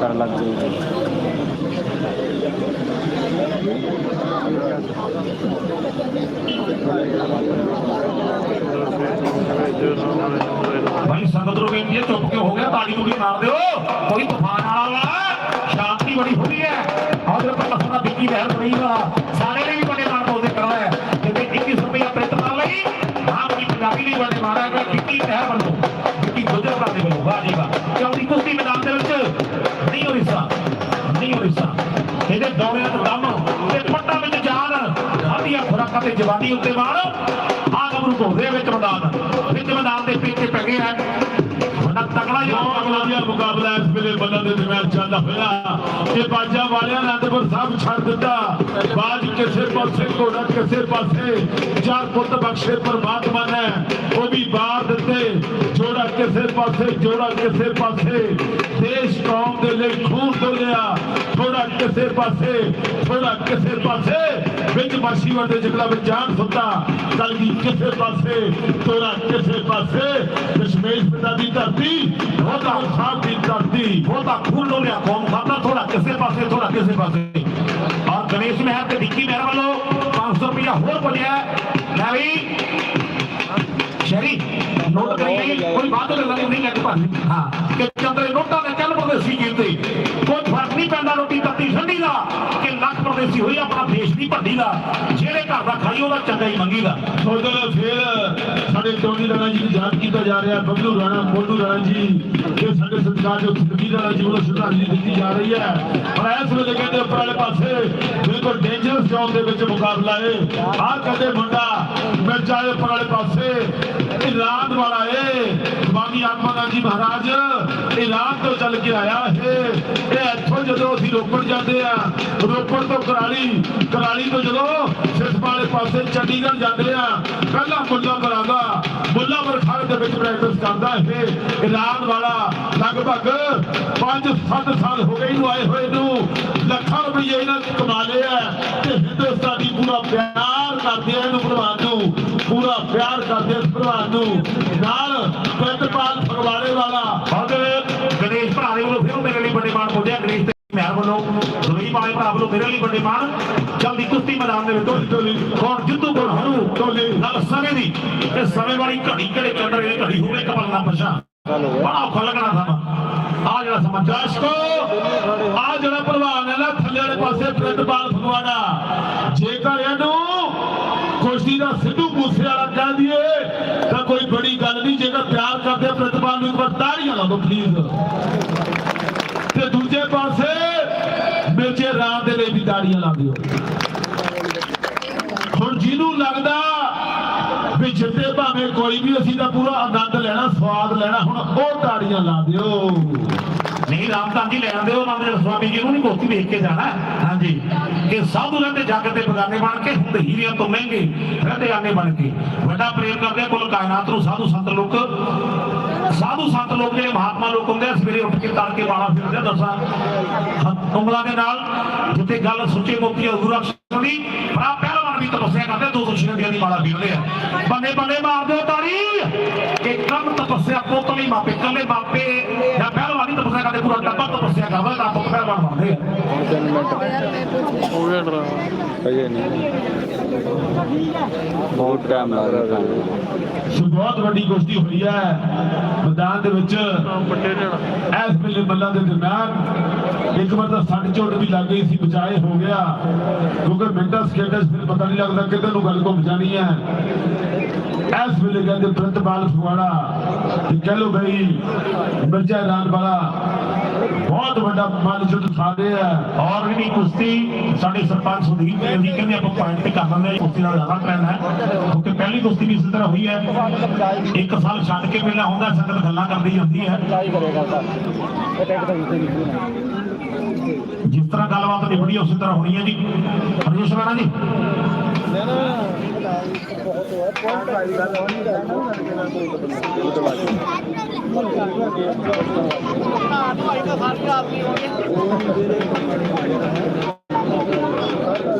ਕਰ। ਲੱਗ ਗਈ ਭਾਈ ਸੰਗਤ ਨੂੰ ਬੇਨਤੀ ਹੈ, ਚੁੱਪ ਕਿਉਂ ਹੋ ਗਿਆ? ਤਾੜੀ ਤੂੜੀ ਮਾਰ ਦਿਓ? ਕੋਈ ਤੂਫਾਨ ਵਾਲਾ ਵਾ ਸ਼ਾਂਤੀ ਬੜੀ ਹੋ। ਹੈ ਆਦਰ ਪਰ ਲਖਣਾ ਵਿੱਕੀ ਲਹਿਰ ਬਣੀ ਵਾਲਾ ਸਾਰੇ ਨੇ ਵੀ ਬੜੇ ਮਾਰ ਬੋਲਦੇ ਕਰਦਾ ਹੈ। ਕਿਤੇ 21 ਰੁਪਇਆ ਪ੍ਰਿੰਟ ਕਰ ਲਈ। ਹਾਂ ਬੜੀ ਪੰਜਾਬੀ ਲਈ ਬੜੇ ਮਾਰਾ ਹੈ ਵਿੱਕੀ ਲਹਿਰ ਵੱਲੋਂ ਵਿੱਕੀ ਗੁਜਰ ਭਰਾ ਦੇ ਵੱਲੋਂ ਵਾਹ ਜੀ ਵਾਹ। ਚੌਥੀ ਕੁਸ਼ਤੀ ਮੈਦਾਨ ਦੇ ਵਿੱਚ। ਨਹੀਂ ਹੋ ਰਿਸਾ ਨਹੀਂ ਹੋ ਰਿਸਾ ਇਹਦੇ ਦੌੜਿਆਂ ਤੋਂ ਦਮ ਖਾਦੀਆਂ ਖੁਰਾਕਾਂ ਜਵਾਨੀ ਉੱਤੇ ਮਾਣ ਆ ਗੱਭਰੂ ਘੁੰਮਦੇ ਵਿੱਚ ਮੈਦਾਨ ਵਿੱਚ ਮੈਦਾਨ ਦੇ ਪਿੱਛੇ ਪੈ ਗਏ ਬੜਾ ਤਕੜਾ ਬਹੁਤ ਜਿਹੜਾ ਵਧੀਆ ਮੁਕਾਬਲਾ ਇਸ ਵੇਲੇ ਬੱਲਾਂ ਦੇ ਦਰਮਿਆਨ ਚੱਲਦਾ ਹੋਇਆ। ਇਹ ਬਾਜਾ ਵਾਲਿਆਂ ਨੇ ਅਨੰਦਪੁਰ ਸਾਹਿਬ ਛੱਡ ਦਿੱਤਾ। ਬਾਜ ਕਿਸੇ ਪਾਸੇ, ਘੋੜਾ ਕਿਸੇ ਪਾਸੇ। ਚਾਰ ਪੁੱਤ ਬਖਸ਼ੇ ਪਰਮਾਤਮਾ ਨੇ। ਉਹ ਵੀ ਬਾਹਰ ਦਿੱਤੇ। ਜੋੜਾ ਕਿਸੇ ਪਾਸੇ, ਜੋੜਾ ਕਿਸੇ ਪਾਸੇ। ਦੇਸ਼ ਕੌਮ ਦੇ ਲਈ ਖੂਨ ਡੋਲਿਆ ਥੋੜਾ ਕਿਸੇ ਪਾਸੇ, ਥੋੜਾ ਕਿਸੇ ਪਾਸੇ। ਵਿੱਚ ਮਾਸ਼ੀਵਰ ਦੇ ਜਗਲਾ ਵਿੱਚ ਜਾਨ ਸੁੱਤਾ। ਕਲਗੀ ਕਿਸੇ ਪਾਸੇ ਥੋੜਾ ਕਿਸੇ ਪਾਸੇ। ਦਸ਼ਮੇਸ਼ ਪਿਤਾ ਦੀ ਧਰਤੀ ਉਹਦਾ ਸਾਹਿਬ ਦੀ ਧਰਤੀ ਉਹਦਾ ਖੂਨ ਲੋ ਕੌਮ ਖਾਦਾ ਥੋੜਾ ਕਿਸੇ ਪਾਸੇ, ਥੋੜਾ ਕਿਸੇ ਪਾਸੇ। ਔਰ ਗਣੇਸ਼ ਮਹਿਰ ਤੇ ਵਿੱਕੀ ਮਹਿਰ ਵੱਲੋਂ 500 ਰੁਪਇਆ ਹੋਰ ਬਣਿਆ ਲੈ ਵੀ ਸ਼ਰੀ ਨੋਟ ਕਰੀ ਕੋਈ ਬਾਤ ਨਹੀਂ ਲੱਗ ਪਾਣੀ ਹਾਂ। ਕਿ ਚੰਦਰੇ ਨੋਟਾਂ ਦੇ ਚੱਲ ਪ੍ਰਦੇਸੀ ਜਿੱਤੇ ਕੋਈ ਪ੍ਰਦੇਸੀ ਆਪਣਾ ਦੇਸ਼ ਦੀ ਭੱਡੀ ਦਾ, ਜਿਹੜੇ ਘਰ ਦਾ ਖਾਈ ਉਹਦਾ ਚੰਗਾ ਹੀ ਮੰਗੀਦਾ ਉਧਰ ਫਿਰ ਸਾਡੇ ਟੋਨੀ ਰਾਣਾ ਜੀ ਨੂੰ ਯਾਦ ਕੀਤਾ ਜਾ ਰਿਹਾ, ਬਬਲੂ ਰਾਣਾ ਮੋਲੂ ਰਾਣਾ ਜੀ, ਇਹ ਸਾਡੇ ਸਤਿਕਾਰ ਜੋ ਸੁਖਬੀਰ ਰਾਣਾ ਜੀ ਵੱਲੋਂ ਸ਼ਰਧਾਂਜਲੀ ਦਿੱਤੀ ਜਾ ਰਹੀ ਹੈ। ਪਰ ਇਸ ਵੇਲੇ ਕਹਿੰਦੇ ਉੱਪਰ ਵਾਲੇ ਪਾਸੇ ਬਿਲਕੁਲ ਡੇਂਜਰਸ ਜ਼ੋਨ ਦੇ ਵਿੱਚ ਮੁਕਾਬਲਾ ਹੈ। ਆਹ ਕਹਿੰਦੇ ਮੁੰਡਾ ਮਿਰਜ਼ਾ ਦੇ ਉੱਪਰ ਵਾਲੇ ਪਾਸੇ ਇਰਾਨ ਵਾਲਾ ਏ। ਸਵਾਮੀ ਆਤਮਾ ਗਾਂਧੀ ਮਹਾਰਾਜ, ਇਰਾਨ ਤੋਂ ਚੱਲ ਕੇ ਆਇਆ ਹੈ ਇਹ ਇੱਥੋਂ ਜਦੋਂ ਅਸੀਂ ਰੋਪੜ ਜਾਂਦੇ ਆ, ਰੋਪੜ ਤੋਂ ਕਰਾਲੀ ਕਰਾਲੀ ਤੋਂ ਜਦੋਂ ਸਿਸਮਾ ਵਾਲੇ ਪਾਸੇ ਚੰਡੀਗੜ੍ਹ ਜਾਂਦੇ ਆ, ਪਹਿਲਾਂ ਮੁੱਲਾ ਕਰਾਂਦਾ ਮੁੱਲਾ ਬਰਖਾਰ ਦੇ ਵਿੱਚ ਪ੍ਰੈਕਟਿਸ ਕਰਦਾ ਇਹ। ਇਰਾਨ ਵਾਲਾ ਲਗਭਗ 5-7 ਸਾਲ ਹੋ ਗਏ ਇਹਨੂੰ ਆਏ ਹੋਏ ਨੂੰ। ਲੱਖਾਂ ਰੁਪਏ ਇਹਨਾਂ ਨੇ ਕਮਾ ਲਏ ਆ। ਤੇ ਹਿੰਦੁਸਤਾਨੀ ਪੂਰਾ ਪਿਆਰ ਕਰਦੇ ਆ ਇਹਨੂੰ ਭਲਵਾਨ ਪੂਰਾ ਪਿਆਰ ਕਰਦੇ ਇਸ ਨੂੰ। ਨਾਲ ਪ੍ਰਿੰਦਪਾਲ ਫਗਵਾੜੇ ਵਾਲਾ। ਔਰ ਗਣੇਸ਼ ਭਰਾ ਦੇ ਵੱਲੋਂ ਫਿਰ ਮੇਰੇ ਲਈ ਵੱਡੇ ਮਾਣ ਬੋਲਿਆ। ਗਣੇਸ਼ ਤੇ ਮਹਿਰ ਵੱਲੋਂ ਦੁਬਈ ਵਾਲੇ ਭਰਾ ਵੱਲੋਂ ਮੇਰੇ ਲਈ ਵੱਡੇ ਮਾਣ। ਜਲਦੀ ਕੁਸ਼ਤੀ ਮੈਦਾਨ ਦੇ ਵਿੱਚ। ਟੋਲੀ। ਕੌਣ ਜਿੱਤੂ ਕੌਣ ਹਾਰੂ। ਟੋਲੀ। ਨਾਲ ਸਮੇਂ ਦੀ। ਤੇ ਸਮੇਂ ਵਾਲੀ ਘੜੀ ਕਿਹੜੇ ਚੱਲ ਰਹੀ ਘੜੀ ਹੋਵੇ ਕਪਲ ਨਾ ਪਛਾ ਬੜਾ ਔਖਾ ਲੱਗਣਾ ਸਮਾਂ। ਆ ਜਿਹੜਾ ਸਮਾਂ ਦਰਸ਼ਕੋ ਆ ਜਿਹੜਾ ਪ੍ਰਭਾਵ ਹੈ ਨਾ ਥੱਲੇ ਵਾਲੇ ਪਾਸੇ ਪ੍ਰਿੰਦਪਾਲ ਫਗਵਾੜਾ। ਜੇਕਰ ਇਹਨੂੰ ਕੁਸ਼ਤੀ ਦਾ ਸਿੱਧੂ ਮੂਸੇ ਵਾਲਾ ਕਹਿ ਦਈਏ ਤਾਂ ਕੋਈ ਬੜੀ ਗੱਲ ਨਹੀਂ ਜੇਕਰ ਪਿਆਰ ਕਰਦੇ ਪ੍ਰਿੰਦਪਾਲ ਨੂੰ ਤਾੜੀਆਂ ਲਾ ਦਿਓ ਪਲੀਜ਼ ਤੇ ਦੂਜੇ ਪਾਸੇ ਮਿਰਚੇ ਰਾਮ ਦੇ ਲਈ ਵੀ ਤਾੜੀਆਂ ਲਾ ਦਿਓ। ਹੁਣ ਜਿਹਨੂੰ ਲੱਗਦਾ ਵੀ ਜਿੱਤੇ ਭਾਵੇਂ ਕੋਈ ਵੀ ਅਸੀਂ ਤਾਂ ਪੂਰਾ ਆਨੰਦ ਲੈਣਾ ਸਵਾਦ ਲੈਣਾ ਹੁਣ ਉਹ ਤਾੜੀਆਂ ਲਾ ਦਿਓ। ਨਹੀਂ ਰਾਮਦਾਸ ਜੀ ਲੈਣ ਦਿਓ ਨਾਮ ਦੇ ਸਵਾਮੀ ਜੀ ਨੂੰ ਨਹੀਂ ਕੋਸਤੀ ਵੇਖ ਕੇ ਜਾਣਾ। ਹਾਂਜੀ। ਕਿ ਸਾਧੂ ਰਹਿੰਦੇ ਜੱਗ ਤੇ ਬਗਾਨੇ ਬਣ ਕੇ ਹੁੰਦੇ ਹੀਰਿਆਂ ਤੋਂ ਮਹਿੰਗੇ ਰਹਿੰਦੇ ਆਨੇ ਬਣ ਕੇ। ਵੱਡਾ ਪ੍ਰੇਮ ਕਰਦੇ ਕੁੱਲ ਕਾਇਨਾਤ ਨੂੰ ਸਾਧੂ ਸੰਤ ਲੋਕ। ਸਾਧੂ ਸੰਤ ਲੋਕ ਜਿਹੜੇ ਮਹਾਤਮਾ ਲੋਕ ਹੁੰਦੇ ਆ, ਸਵੇਰੇ ਉੱਠ ਕੇ ਤੜਕੇ ਬਾਣਾ ਫਿਰਦੇ ਆ ਦਸਾਂ ਉਂਗਲਾਂ ਦੇ ਨਾਲ ਜਿੱਥੇ ਗੱਲ ਸੁੱਚੇ ਮੋਤੀ ਗੁਰੂ ਅਕਸ਼ਰ ਦੀ ਭਰਾ ਪਹਿਲਵਾਨ ਵੀ ਤਪੱਸਿਆ ਕਰਦੇ ਦੋ ਸੌ ਛਿੰਦੀਆਂ ਦੀ ਮਾਲਾ ਫਿਰਦੇ ਆ। ਬੰਦੇ ਬੰਦੇ ਮਾਰਦੇ ਹੋ ਤਾੜੀ। ਕਿ ਕੰਮ ਤਪੱਸਿਆ ਪੋਤਲੀ ਮਾਪੇ ਕੱਲੇ ਮਾਪੇ ਜਾਂ ਪਹਿਲਵਾਨ ਦੀ ਤਪੱਸਿਆ ਕਰਦੇ ਪੂਰਾ ਟੱਬਾ ਤਪੱਸਿਆ ਕਰਦਾ ਤਾਂ ਪੁੱਤ ਪਹਿਲਵਾਨ ਬਣਦੇ ਆ। ਅਜੇ ਨਹੀਂ। ਬਹੁਤ ਟਾਈਮ ਲੱਗ ਰਿਹਾ ਸੋ ਬਹੁਤ ਵੱਡੀ ਕੁਸ਼ਤੀ ਹੋਈ ਹੈ। ਮੈਦਾਨ ਦੇ ਵਿੱਚ ਇਸ ਵੇਲੇ ਮੱਲਾਂ ਦੇ ਦਰਮਿਆਨ ਇੱਕ ਵਾਰ ਤਾਂ ਸੱਟ ਚੋਟ ਵੀ ਲੱਗ ਗਈ ਸੀ ਬਚਾਏ ਹੋ ਗਿਆ। ਕਿਉਂਕਿ ਮਿੰਟਾਂ ਸਕਿੰਟਾਂ 'ਚ ਫਿਰ ਪਤਾ ਨਹੀਂ ਲੱਗਦਾ ਕਿੱਧਰ ਨੂੰ ਗੱਲ ਘੁੰਮ ਜਾਣੀ ਹੈ। ਇਸ ਵੇਲੇ ਕਹਿੰਦੇ ਪ੍ਰਿੰਤਪਾਲ ਫਗਵਾੜਾ ਤੇ ਕਹਿ ਲੋ ਬਈ, ਮਿਰਜ਼ਾ ਰਾਨ ਵਾਲਾ ਬਹੁਤ ਵੱਡਾ ਮਨ ਜੁੱਧ ਸਾਦੇ ਹੈ। ਔਰ ਜਿਹੜੀ ਕੁਸ਼ਤੀ ਸਾਡੇ ਸਰਪੰਚ ਸੁਦੀਪ ਜੀ ਕਹਿੰਦੇ ਆਪਾਂ ਪੁਆਇੰਟ ਤੇ ਕਰ ਲੈਂਦੇ ਕੁਸ਼ਤੀ ਨਾਲ ਜ਼ਿਆਦਾ ਟ੍ਰੈਂਡ ਹੈ। ਕਿਉਂਕਿ ਪਹਿਲੀ ਕੁਸ਼ਤੀ ਵੀ ਇਸੇ ਤਰ੍ਹਾਂ ਹੋਈ ਹੈ। ਇੱਕ ਸਾਲ ਛੱਡ ਕੇ ਮੇਲਾ ਹੁੰਦਾ ਸੰਗਤ ਗੱਲਾਂ ਕਰਦੀ ਜਾਂਦੀ ਹੈ। ਜਿਸ ਤਰ੍ਹਾਂ ਗੱਲਬਾਤ ਨਿਬੜੀ ਉਸੇ ਤਰ੍ਹਾਂ ਹੋਣੀ ਹੈ ਜੀ। ਹਰਜੋਸ਼ ਰਾਣਾ ਜੀ।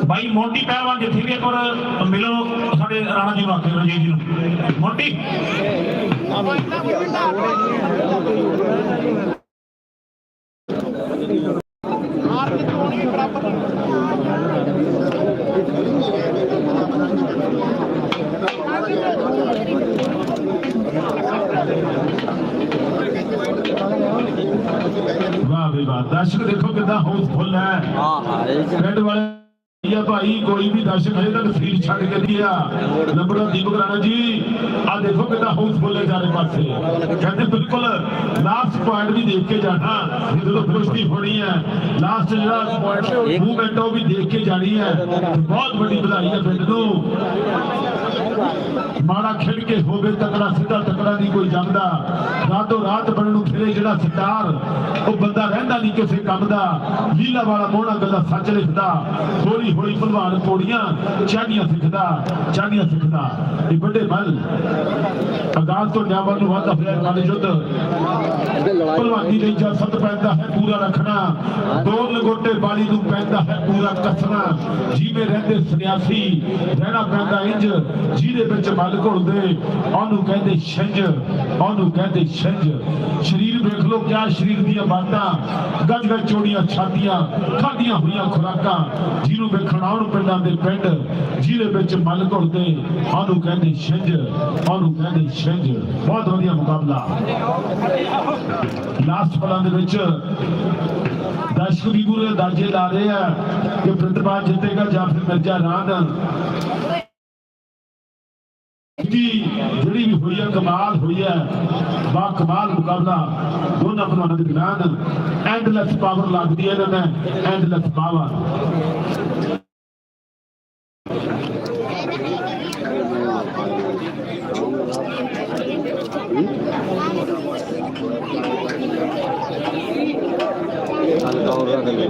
ਭਾਈ ਮੋਂਟੀ ਪਹਿਲਵਾਨ ਜਿੱਥੇ ਵੀ ਇੱਕ ਵਾਰ ਮਿਲੋ, ਸਾਡੇ ਰਾਣਾ ਜੀ ਨੂੰ ਆਖੇ ਰਣਜੀਤ ਜੀ ਨੂੰ। ਮੋਂਟੀ ਵਾਹ ਵੀ ਵਾਹ ਦਰਸ਼ਕ ਦੇਖੋ ਕਿੰਨਾ ਹਾਊਸਫੁੱਲ ਹੈ ਹਾਂ ਹਾਂ ਇਹ ਪਿੰਡ ਵਾਲੇ ਇਹ ਭਾਈ ਕੋਈ ਵੀ ਦਰਸ਼ਕ ਹਜੇ ਤੱਕ ਫੀਲ ਛੱਡ ਕੇ ਨਹੀਂ ਆ ਨੰਬਰ ਦੀਪਕ ਰਾਣਾ ਜੀ ਆ ਦੇਖੋ ਕਿੰਨਾ ਹਾਊਸਫੁੱਲ ਹੈ ਚਾਰੇ ਪਾਸੇ। ਕਹਿੰਦੇ ਬਿਲਕੁਲ ਲਾਸਟ ਪੁਆਇੰਟ ਵੀ ਦੇਖ ਕੇ ਜਾਣਾ। ਜਦੋਂ ਕੁਸ਼ਤੀ ਹੋਣੀ ਹੈ ਲਾਸਟ ਜਿਹੜਾ ਪੁਆਇੰਟ ਮੂਵਮੈਂਟ ਉਹ ਵੀ ਦੇਖ ਕੇ ਜਾਣੀ ਹੈ। ਬਹੁਤ ਵੱਡੀ ਵਧਾਈ ਹੈ ਪਿੰਡ ਨੂੰ। ਮਾੜਾ ਖੇਡ ਕੇ ਹੋਵੇ ਤਕੜਾ, ਸਿੱਧਾ ਤਕੜਾ ਨਹੀਂ ਕੋਈ ਜੰਮਦਾ। ਰਾਤੋਂ ਰਾਤ ਬਣਨ ਨੂੰ ਫਿਰੇ ਜਿਹੜਾ ਸਟਾਰ ਉਹ ਬੰਦਾ ਰਹਿੰਦਾ ਨਹੀਂ ਕਿਸੇ ਕੰਮ ਦਾ। ਲੀਲਾ ਵਾਲਾ ਮੋਹਣਾ ਗੱਲਾਂ ਸੱਚ ਲਿਖਦਾ। ਹੌਲੀ ਹੌਲੀ ਭਲਵਾਨ ਪੌੜੀਆਂ ਚਾਹੀਆਂ ਸਿੱਖਦਾ ਚਾਹੀਆਂ ਸਿੱਖਦਾ। ਇਹ ਵੱਡੇ ਮਲ ਅਗਾਜ਼ ਤੋਂ ਨਿਆਵਰ ਨੂੰ ਵਾਧਾ ਹੋਇਆ ਮਨ ਯੁੱਧ ਭਲਵਾਨੀ ਲਈ ਜਸਤ ਪੈਂਦਾ ਹੈ ਪੂਰਾ ਰੱਖਣਾ। ਦੋ ਲਗੋਟੇ ਬਾਲੀ ਨੂੰ ਪੈਂਦਾ ਹੈ ਪੂਰਾ ਕੱਸਣਾ। ਜੀਵੇ ਰਹਿੰਦੇ ਸੰਨਿਆਸੀ, ਰਹਿਣਾ ਪੈਂਦਾ ਇੰਜ। ਜਿਹਦੇ ਵਿੱਚ ਮਲ ਘੁਲਦੇ ਉਹਨੂੰ ਕਹਿੰਦੇ ਛੰਜ ਉਹਨੂੰ ਕਹਿੰਦੇ ਛੰਜ ਸਰੀਰ ਵੇਖ ਲੋ ਕਿਆ ਸਰੀਰ ਦੀਆਂ ਬਾਤਾਂ। ਗੱਜ ਗੱਜ ਚੋੜੀਆਂ ਛਾਤੀਆਂ ਖਾਦੀਆਂ ਹੋਈਆਂ ਖੁਰਾਕਾਂ, ਜਿਹਨੂੰ ਵੇਖਣ ਆਉਣ ਪਿੰਡਾਂ ਦੇ ਪਿੰਡ, ਜਿਹਦੇ ਵਿੱਚ ਮਲ ਘੁਲਦੇ ਉਹਨੂੰ ਕਹਿੰਦੇ ਛੰਜ ਉਹਨੂੰ ਕਹਿੰਦੇ ਛੰਜ ਬਹੁਤ ਵਧੀਆ ਮੁਕਾਬਲਾ। ਲਾਸਟ ਪਲਾਂ ਦੇ ਵਿੱਚ ਦਰਸ਼ਕ ਵੀ ਪੂਰੇ ਅੰਦਾਜ਼ੇ ਲਾ ਰਹੇ ਆ ਕਿ ਪ੍ਰਿਤਪਾਲ ਜਿੱਤੇਗਾ ਜਾਂ ਫਿਰ ਮਿਰਜ਼ਾ ਰਾਨ ਦੀ ਜਿਹੜੀ ਵੀ ਹੋਈ ਹੈ ਕਮਾਲ ਹੋਈ ਹੈ ਬਾ ਕਮਾਲ ਮੁਕਾਬਲਾ ਦੋਨਾਂ ਭਰਾਵਾਂ ਦੇ ਦਰਮਿਆਨ ਐਂਡਲੈਸ ਪਾਵਰ ਲੱਗਦੀ ਹੈ ਇਹਨਾਂ ਨੇ ਐਂਡਲੈਸ ਪਾਵਰ ਹਲਕਾ ਹੋਰ ਰੱਖ ਲੈ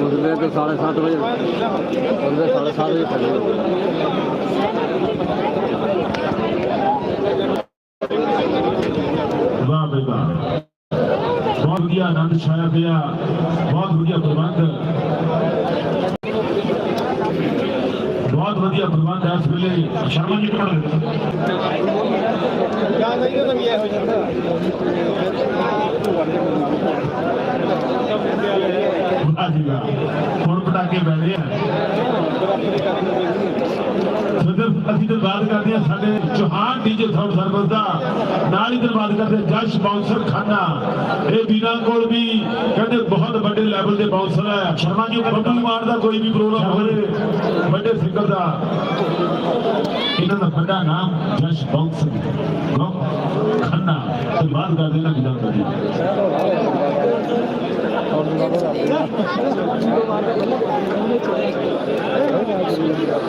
ਉਹਦੇ ਕੇ 7:30 ਵਜੇ। ਉਹਦੇ 7:30 ਵਜੇ ਚੱਲੇ ਵਾਹ ਬਈ ਵਾਹ। ਬਹੁਤ ਵਧੀਆ ਆਨੰਦ ਛਾਇਆ ਪਿਆ। ਬਹੁਤ ਵਧੀਆ ਪ੍ਰਬੰਧ। ਬਹੁਤ ਵਧੀਆ ਪ੍ਰਬੰਧ ਹੈ ਇਸ ਵੇਲੇ। ਸ਼ਰਮਾ ਜੀ ਪੜ ਦਿੱਤਾ ਵਾਹ ਜੀ ਵਾਹ। ਪਟਾਕੇ ਬੈਠੇ ਆ। ਸਦਰ ਅਸੀਂ ਬਾਤ ਕਰਦੇ ਆ ਸਾਡੇ ਚੌਹਾਨ ਡੀਜੇ ਸਾਊਂਡ ਸਰਵਿਸ ਦਾ। ਨਾਲ ਹੀ ਧੰਨਵਾਦ ਕਰਦੇ ਜਸ਼ ਬਾਉਂਸਰ ਖਾਨਾ। ਇਹ ਵੀਰਾਂ ਕੋਲ ਵੀ ਕਹਿੰਦੇ ਬਹੁਤ ਵੱਡੇ ਲੈਵਲ ਦੇ ਬਾਉਂਸਰ ਹੈ ਸ਼ਰਮਾ ਜੀ ਬੱਬੂ ਮਾਨ ਦਾ ਕੋਈ ਵੀ ਪ੍ਰੋਗਰਾਮ ਹੋਵੇ ਵੱਡੇ ਸਿੰਗਰ ਦਾ। ਇਹਨਾਂ ਦਾ ਵੱਡਾ ਨਾਮ ਜਸ਼ ਬਾਉਂਸਰ ਖੰਨਾ। ਧੰਨਵਾਦ ਕਰਦੇ ਹਾਂ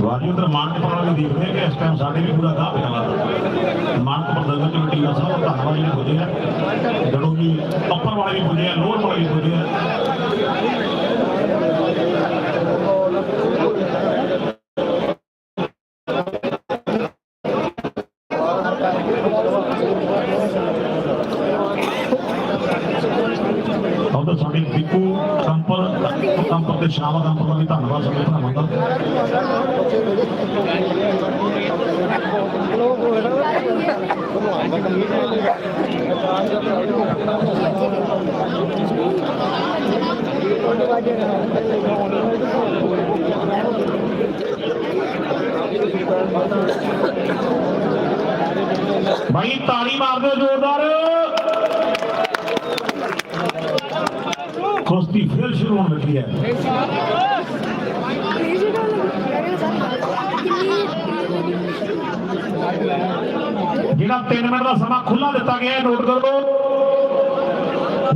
राजेंद्र मान के हैं कि भी पूरा गाँव पिला मान प्रदर्शन कमेटी का है। जड़ों की अपर वाले भी खुदे हैं लोअर वाले भी खुदे हैं। সমাধান করে ਸ਼ੁਰੂ ਹੈ। ਜਿਹੜਾ 3 ਮਿੰਟ ਦਾ ਸਮਾਂ ਖੁੱਲਾ ਦਿੱਤਾ ਗਿਆ ਹੈ, ਨੋਟ ਕਰ ਲਓ।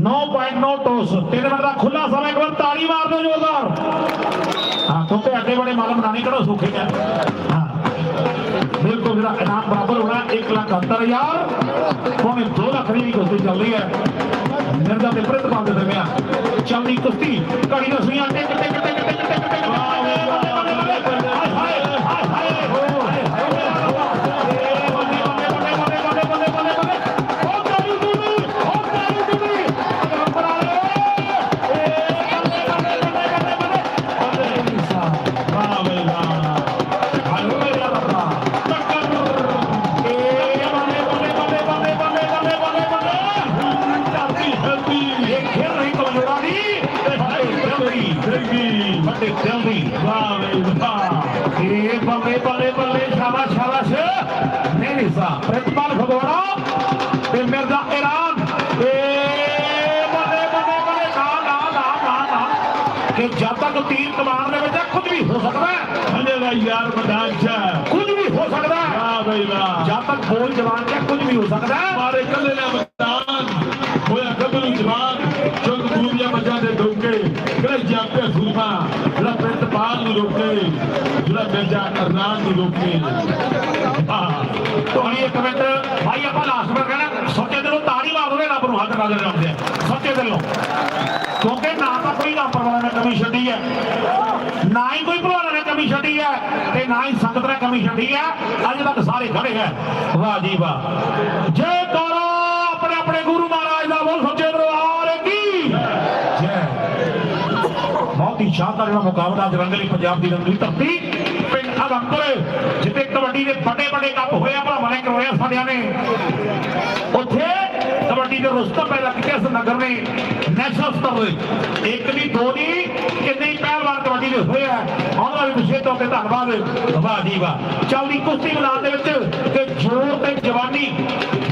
9.9 ਟੋਸ 3 ਮਿੰਟ ਦਾ ਖੁੱਲਾ ਸਮਾਂ, ਇੱਕ ਵਾਰ ਤਾੜੀ ਮਾਰ ਦਿਓ ਜ਼ੋਰਦਾਰ। ਹਾਂ, ਕਿਉਂਕਿ ਅੱਡੇ ਬੜੇ ਮਾਲਮ ਬਣਾਣੇ ਕਿਹੜਾ ਸੌਖੇ ਹੈ ਹਾਂ, ਬਿਲਕੁਲ ਜਿਹੜਾ ਇਨਾਮ ਬਰਾਬਰ ਹੋਣਾ 1 ਲੱਖ 70000 ਪੌਣੇ 2 ਲੱਖ ਦੀ ਵੀ ਚੱਲ ਰਹੀ ਹੈ। निर्धारित प्रत बांधत दरम्यान चांगली कुस्ती काळी नसुया टेक टेक टेक ਤੀਰ ਕਮਾਨ ਦੇ ਵਿੱਚ ਕੁਝ ਵੀ ਹੋ ਸਕਦਾ ਹਲੇ ਦਾ ਯਾਰ ਮੈਦਾਨ ਚ। ਕੁਝ ਵੀ ਹੋ ਸਕਦਾ ਵਾਹ ਬਈ ਵਾਹ। ਜਦ ਤੱਕ ਬੋਲ ਜਵਾਨ ਹੈ, ਕੁਝ ਵੀ ਹੋ ਸਕਦਾ ਮਾਰੇ ਕੱਲੇ ਦਾ ਮੈਦਾਨ। ਹੋਇਆ ਗੱਭਰੂ ਜਵਾਨ। ਚੁੱਕ ਦੂਰੀਆਂ ਮੱਝਾਂ ਦੇ ਡੋਕੇ ਕਿਹੜੇ ਜਾਪੇ ਸੁਰਮਾ ਜਿਹੜਾ ਪਿੰਡ ਪਾਲ ਨੂੰ ਰੋਕੇ। ਜਿਹੜਾ ਮਿਰਜ਼ਾ ਅਰਨਾਨ ਨੂੰ ਰੋਕੇ। ਤੁਹਾਡੀ ਇੱਕ ਮਿੰਟ। ਭਾਈ ਆਪਾਂ ਲਾਸਟ ਵਿੱਚ ਕਹਿਣਾ ਸੱਚੇ ਦਿਲੋਂ ਤਾੜੀ ਮਾਰ ਦੋਗੇ ਰੱਬ ਨੂੰ ਹੱਥ ਨਾਲ ਆ। ਸੱਚੇ ਦਿਲੋਂ। ਕਿਉਂਕਿ ਨਾ ਤਾਂ ਕੋਈ ਲਾਪਰ ਵਾਲਾ ਨੇ ਕਮੀ ਛੱਡੀ ਹੈ। ਨਾ ਹੀ ਕੋਈ ਭਲਵਾਨ ਨੇ ਕਮੀ ਛੱਡੀ ਹੈ ਤੇ ਨਾ ਹੀ ਸੰਗਤ ਨੇ ਕਮੀ ਛੱਡੀ ਹੈ। ਅੱਜ ਤੱਕ ਸਾਰੇ ਖੜੇ ਹੈ। ਵਾਹ ਜੀ ਵਾਹ। ਜੈ ਕਾਰਾ, ਆਪਣੇ ਆਪਣੇ ਗੁਰੂ ਮਹਾਰਾਜ ਦਾ ਬੋਲ ਸੱਚੇ ਦਰਬਾਰ ਕੀ? ਜੈ। ਬਹੁਤ ਹੀ ਸ਼ਾਨਦਾਰ ਜਿਹੜਾ ਮੁਕਾਬਲਾ ਅੱਜ ਰੰਗਲੀ ਪੰਜਾਬ ਦੀ ਰੰਗਲੀ ਧਰਤੀ, ਪਿੰਡ ਅਗੰਪੁਰ ਜਿੱਥੇ ਕਬੱਡੀ ਦੇ ਵੱਡੇ ਵੱਡੇ ਕੱਪ ਹੋਏ ਆ, ਭਰਾਵਾਂ ਨੇ ਕਰਵਾਇਆ ਸਾਡਿਆਂ ਨੇ। ਉੱਥੇ ਕਬੱਡੀ ਦੇ ਰੁਸਤਮ ਪੈਦਾ ਕੀਤੇ ਇਸ ਨਗਰ ਨੇ? ਨੈਸ਼ਨਲ ਸਤਰ ਤੇ ਇੱਕ ਨਹੀਂ, ਦੋ ਨਹੀਂ, ਕਿੰਨੇ ਹੀ ਪਹਿਲਵਾਨ ਕਬੱਡੀ ਦੇ ਹੋਏ ਉਹਨਾਂ ਵੀ ਵਿਸ਼ੇਸ਼ ਤੌਰ ਤੇ ਧੰਨਵਾਦ। ਵਾਹ ਜੀ ਵਾਹ। ਚੱਲਦੀ ਕੁਸ਼ਤੀ ਮੈਦਾਨ ਦੇ ਵਿੱਚ ਕਿ ਜ਼ੋਰ ਤੇ ਜਵਾਨੀ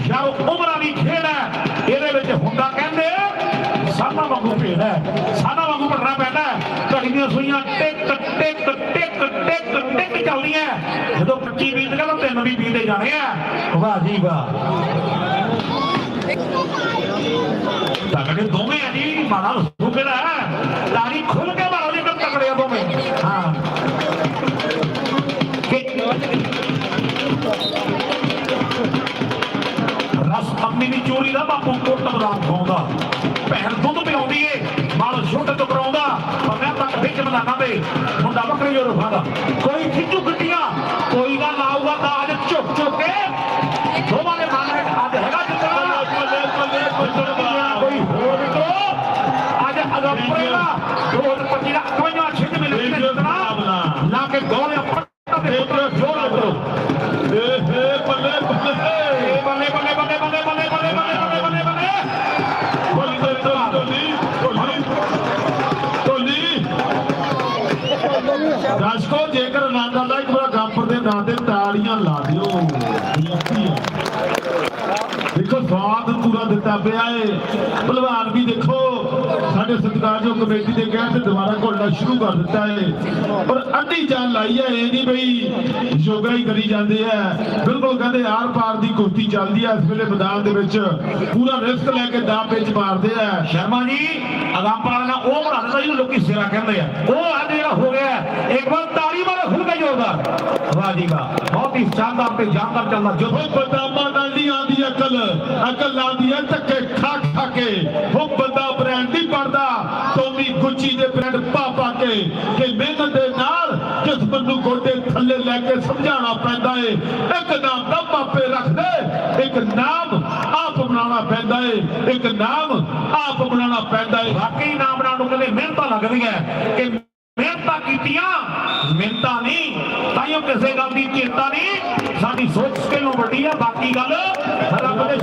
ਜਾਂ ਉਮਰਾਂ ਦੀ ਖੇਡ ਹੈ। ਇਹਦੇ ਵਿੱਚ ਹੁੰਦਾ ਕਹਿੰਦੇ, ਸਾਨਾ ਵਾਂਗੂ ਭੇੜ ਹੈ। ਸਾਨਾ ਵਾਂਗੂ ਭਰਨਾ ਪੈਂਦਾ ਹੈ। ਘੜੀ ਦੀਆਂ ਸੂਈਆਂ ਟਿਕ ਟਿਕ ਟਿਕ ਟਿਕ ਟਿਕ ਚੱਲਦੀਆਂ ਜਦੋਂ 25 ਬੀਤ ਗਿਆ ਤਾਂ ਤਿੰਨ ਵੀ ਪੀਂਦੇ ਜਾਣੇ ਆ। ਵਾਹ ਜੀ ਵਾਹ। ਤਗੜੇ ਦੋਵੇਂ ਆ ਜੀ ਮਾੜਾ ਸੁਕੜਾ ਤਾਰੀ ਖੁੱਲ ਕੇ ਮਾਰੋ ਜੀ ਤਗੜੇ ਆ ਦੋਵੇਂ। ਹਾਂ। ਰਸ ਅੰਮੀ ਦੀ ਚੋਰੀ ਦਾ ਬਾਪੂ ਕੋਟ ਬਦਾਮ ਖਾਉਂਦਾ ਭੈਣ ਦੁੱਧ ਪਿਆਉਂਦੀ ਏ, ਮਾਲ ਛੁੱਟ ਤੋਂ ਕਰਾਉਂਦਾ। ਪਰ ਮੈਂ ਤੱਕ ਵਿੱਚ ਮਦਾਨਾ ਦੇ ਮੁੰਡਾ ਬੱਕਰੀ ਜੋ ਰਫਾਦਾ ਕੋਈ ਬੱਲੇ ਬੱਲੇ ਬੱਲੇ ਬੱਲੇ ਬੱਲੇ ਬੱਲੇ ਬੱਲੇ ਬੱਲੇ ਬੱਲੇ ਬੱਲੇ ਬੱਲੇ ਟੋਲੀ ਟੋਲੀ ਦਰਸ਼ਕੋ ਜੇਕਰ ਆਨੰਦ ਆਉਂਦਾ, ਇੱਕ ਵਾਰ ਗੰਪਰ ਦੇ ਨਾਂ ਤੇ ਤਾੜੀਆਂ ਲਾ ਦਿਓ। ਦੇਖੋ, ਸਵਾਦ ਪੂਰਾ ਦਿੱਤਾ ਪਿਆ ਏ। ਭਲਵਾਨ ਵੀ ਦੇਖੋ। ਸਾਡੇ ਸਤਿਕਾਰਯੋਗ ਕਮੇਟੀ ਦੇ ਕਹਿਣ ਤੇ ਦੁਬਾਰਾ ਘੋਲਣਾ ਸ਼ੁਰੂ ਕਰ ਦਿੱਤਾ ਏ ਪਰ ਅੱਧੀ ਜਾਨ ਲਾਈ ਹੈ ਇਹ ਨਹੀਂ ਬਈ ਯੋਗਾ ਹੀ ਕਰੀ ਜਾਂਦੇ ਆ। ਬਿਲਕੁਲ ਕਹਿੰਦੇ ਆਰ ਪਾਰ ਦੀ ਕੁਸ਼ਤੀ ਚੱਲਦੀ ਹੈ ਇਸ ਵੇਲੇ ਮੈਦਾਨ ਦੇ ਵਿੱਚ ਪੂਰਾ ਰਿਸਕ ਲੈ ਕੇ ਦਾਅ ਪੇਚ ਮਾਰਦੇ ਆ। ਸ਼ਰਮਾ ਜੀ ਅਗੰਪਰਾ ਨਾਲ ਉਹ ਬਣਾ ਦਿੱਤਾ ਜਿਹਨੂੰ ਲੋਕੀ ਸਿਰਾ ਕਹਿੰਦੇ ਆ। ਉਹ ਅੱਜ ਜਿਹੜਾ ਹੋ ਗਿਆ ਹੈ, ਇੱਕ ਵਾਰ ਤਾੜੀ ਮਾਰੋ ਖੁੱਲ ਕੇ ਜੋਰਦਾਰ। ਵਾਹ ਜੀ ਵਾਹ ਬਹੁਤ ਹੀ ਸ਼ਾਨਦਾਰ ਤੇ ਜਾਨਦਾਰ ਚੱਲਦਾ ਜੋ ਉਹ ਬਦਾਮਾਂ ਨਾਲ ਨਹੀਂ ਆਉਂਦੀ ਅਕਲ ਅਕਲ ਆਉਂਦੀ ਹੈ ਧੱਕੇ ਖਾ ਖਾ ਕੇ। ਉਹ ਬੰਦਾ ਪੜਦਾ ਟੋਮੀ ਗੁੱਚੀ ਦੇ ਬ੍ਰਾਂਡ ਪਾ ਪਾ ਕੇ, ਕਿ ਮਿਹਨਤ ਦੇ ਨਾਲ ਕਿਸਮਤ ਨੂੰ ਗੋਡੇ ਥੱਲੇ ਲੈ ਕੇ ਸਮਝਾਉਣਾ ਪੈਂਦਾ ਏ, ਇੱਕ ਨਾਮ ਤਾਂ ਮਾਪੇ ਰੱਖਦੇ, ਇੱਕ ਨਾਮ ਆਪ ਬਣਾਉਣਾ ਪੈਂਦਾ ਏ, ਇੱਕ ਨਾਮ ਆਪ ਬਣਾਉਣਾ ਪੈਂਦਾ ਏ। ਵਾਕਈ ਨਾਮ ਬਣਾਉਣ ਨੂੰ ਕਹਿੰਦੇ ਮਿਹਨਤਾਂ ਲੱਗਦੀਆਂ, ਕਿ ਮਿਹਨਤਾਂ ਕੀਤੀਆਂ, ਮਿਹਨਤਾਂ ਨਹੀਂ ਤਾਈਓ ਕਿਸੇ ਗੱਲ ਦੀ ਚਿੰਤਾ ਨਹੀਂ, ਸਾਡੀ ਸੋਚ ਸਕਿੱਲ ਵੱਡੀ ਆ, ਬਾਕੀ ਗੱਲ, ਰੱਬ ਦੇ